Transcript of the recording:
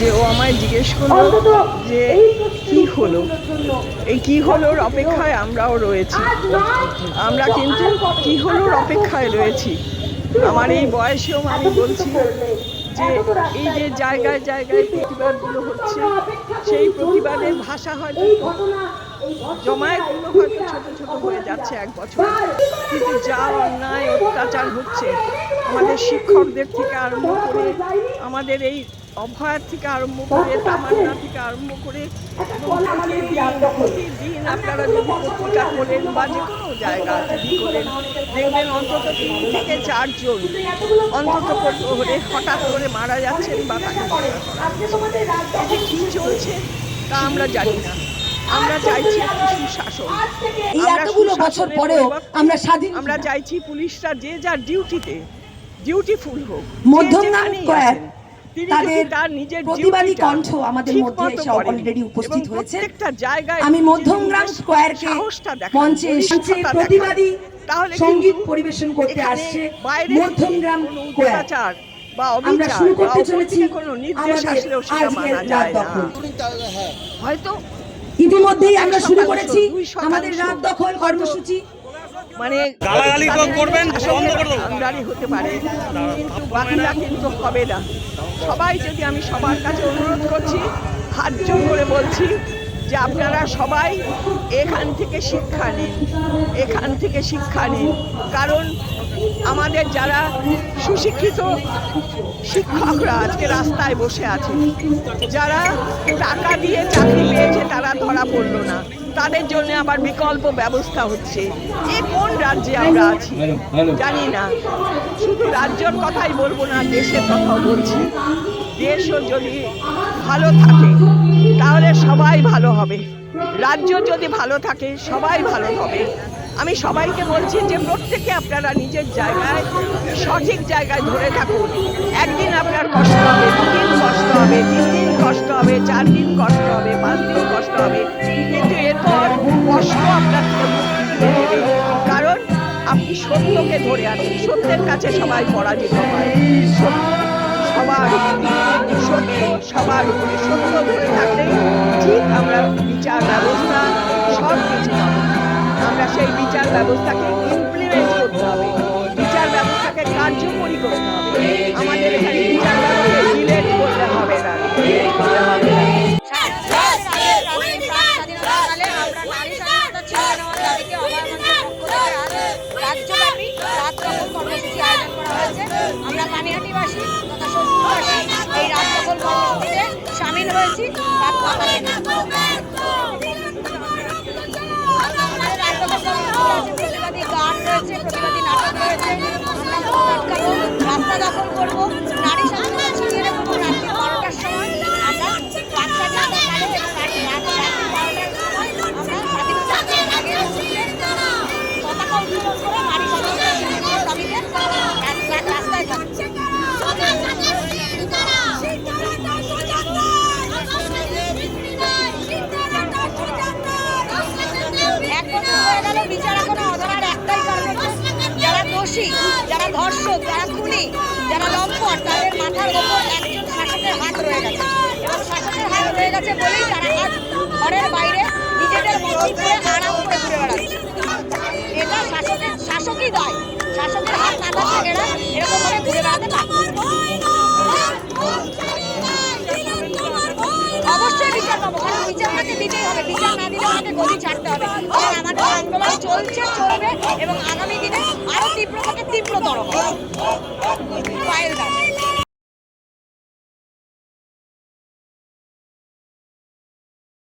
যে ও আমায় জিজ্ঞেস করল যে কি হলো? এই কি হলোর অপেক্ষায়? আমরাও রয়েছি। আমরা কিন্তু কি হলোর অপেক্ষায় রয়েছি। আমার এই বয়সেও আমি বলছি যে এই যে জায়গায় জায়গায় প্রতিবাদগুলো হচ্ছে সেই প্রতিবাদের ভাষা হয়তো জমায়েতগুলো হয়তো ছোট ছোট হয়ে যাচ্ছে এক বছর। কিন্তু যা অন্যায় অত্যাচার হচ্ছে আমাদের শিক্ষকদের থেকে আরম্ভ করে আমাদের এই অভয়ার থেকে আরম্ভ করে তামান্না থেকে আরম্ভ করে প্রতিদিন আপনারা যদি পত্রিকা খোলেন বা যে কোনো জায়গা যদি খোলেন দেখবেন অন্তত তিন থেকে চারজন অন্তত করে হঠাৎ করে মারা যাচ্ছেন বা তাকে যে কী চলছে তা আমরা জানি না। আমরা চাইছি সুশাসন এতগুলো বছর পরেও আমরা স্বাধীন আমরা চাইছি পুলিশরা যে যার ডিউটিতে ডিউটিফুল হোক যে মধ্যমগ্রাম যেখানেই স্কয়ার আছেন, তিনি তাদের যদি তার নিজের প্রতিবাদী কণ্ঠ আমাদের মধ্যে এসে করেন উপস্থিত হয়েছে। আমি মধ্যমগ্রাম নিজের স্কয়ারকে সাহসটা দেখান, মঞ্চে এসেছে প্রতিবাদী সংগীত পরিবেশন করতে আসছে মধ্যমগ্রাম কোনো স্কয়ার। অত্যাচার বা আমরা শুরু করতে চলেছি থেকে কোনো নির্দেশ আমাদের আসলেও সেটা আজকের রাত দখল। হয়তো ইতিমধ্যেই আমরা শুরু করেছি আমাদের রাত দখল কর্মসূচি। মানে গালাগালি করবেন, বন্ধ করে দেবো। হতে পারে। কিন্তু বাকিরা কিন্তু হবে না। সবাই যদি আমি সবার কাছে অনুরোধ করছি হাত জোর করে বলছি যে আপনারা সবাই এখান থেকে শিক্ষা নিন এখান থেকে শিক্ষা নিন। কারণ আমাদের যারা সুশিক্ষিত শিক্ষকরা আজকে রাস্তায় বসে আছে যারা টাকা দিয়ে চাকরি পেয়েছে তারা ধরা পড়ল না। তাদের জন্য আবার বিকল্প ব্যবস্থা হচ্ছে। এ কোন রাজ্যে আমরা আছি জানি না। শুধু রাজ্যর কথাই বলব না দেশের কথাও বলছি। দেশও যদি ভালো থাকে তাহলে সবাই ভালো হবে। রাজ্য যদি ভালো থাকে সবাই ভালো হবে। আমি সবাইকে বলছি যে প্রত্যেকে আপনারা নিজের জায়গায় সঠিক জায়গায় ধরে থাকুন। একদিন আপনার কষ্ট হবে দুদিন কষ্ট হবে তিন দিন কষ্ট হবে চার দিন কষ্ট হবে পাঁচ দিন কষ্ট হবে। কিন্তু সত্যকে ধরে আছি, সত্যের কাছে সবাই পরাজিত হয়। সবার সত্য সবার উপরে সত্য ধরে থাকলেই ঠিক আমরা বিচার ব্যবস্থা, সব কিছু আমরা সেই বিচার ব্যবস্থাকে ইমপ্লিমেন্ট করতে হবে। বিচার ব্যবস্থাকে কার্যকরী করতে হবে। প্রতিবাদী গান রয়েছে মাথার ওপর একজন শাসকের হাত রয়ে গেছে এবং শাসকের হাত রয়ে গেছে বলেই তারা আজ ঘরের বাইরে নিজেদের মতন করে আরাম করে ঘুরে বেড়াচ্ছে এটা শাসকের শাসকই দায় শাসকের হাত না থাকলে এরা এরকম ভাবে ঘুরে বেড়াতে পারত অবশ্যই বিচার পাবো, কারণ বিচার আমাকে দিতেই হবে। বিচার না দিলে আমাকে গদি ছাড়তে হবে। কারণ আমাদের আন্দোলন চলছে, চলবে, এবং আগামী দিনে আরও তীব্র থেকে তীব্রতর হবে। পায়েল দাস